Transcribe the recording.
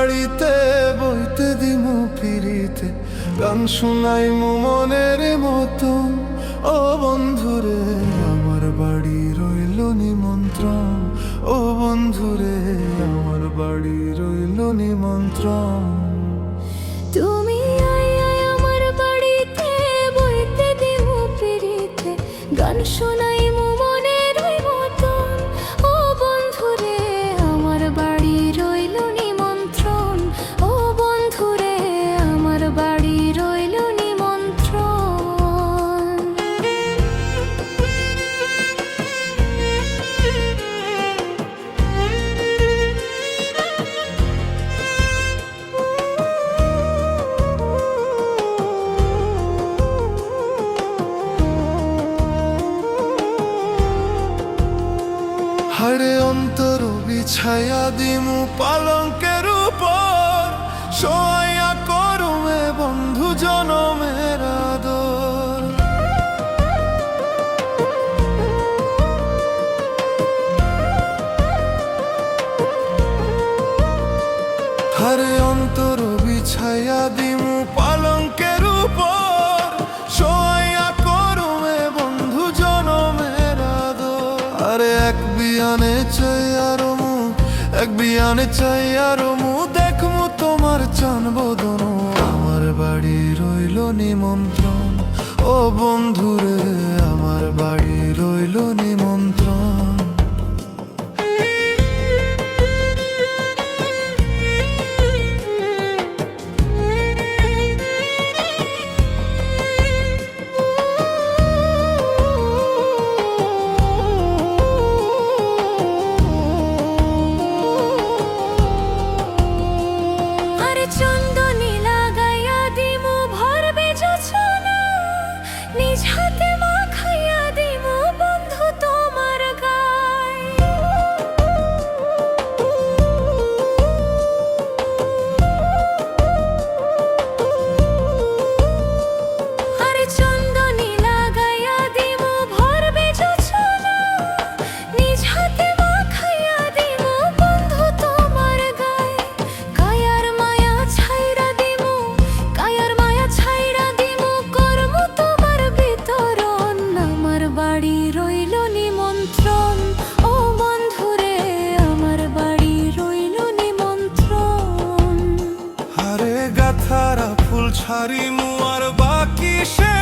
বাড়িতে, বইতে দিমু ফিরিতে গান শুনাই মনের মতো। ও বন্ধুরে, আমার বাড়ি রইল নিমন্ত্রণ। ও বন্ধুরে, আমার বাড়ি রইল নিমন্ত্রণ। তুমি আমার বাড়িতে, বইতে দিব পিড়িতে। গান শোনাই বিছায়া দিমু পালঙ্কের উপর। সয়া করমে বন্ধু জনমের আদর। হারে অন্তর বিছায়া দিমু পালঙ্কের উপর। সয়া করমে বন্ধু জনমের আদর। আরে এক বিয়ানে চাই আরও এক বিয়ানে চাই, আরও মু দেখমু তোমার চান বদন। আমার বাড়ি রইল নিমন্ত্রণ। ও বন্ধুরে, আমার বাড়ি রইল নিমন্ত্রণ। ছাড়ি মুয়ার বাকি সে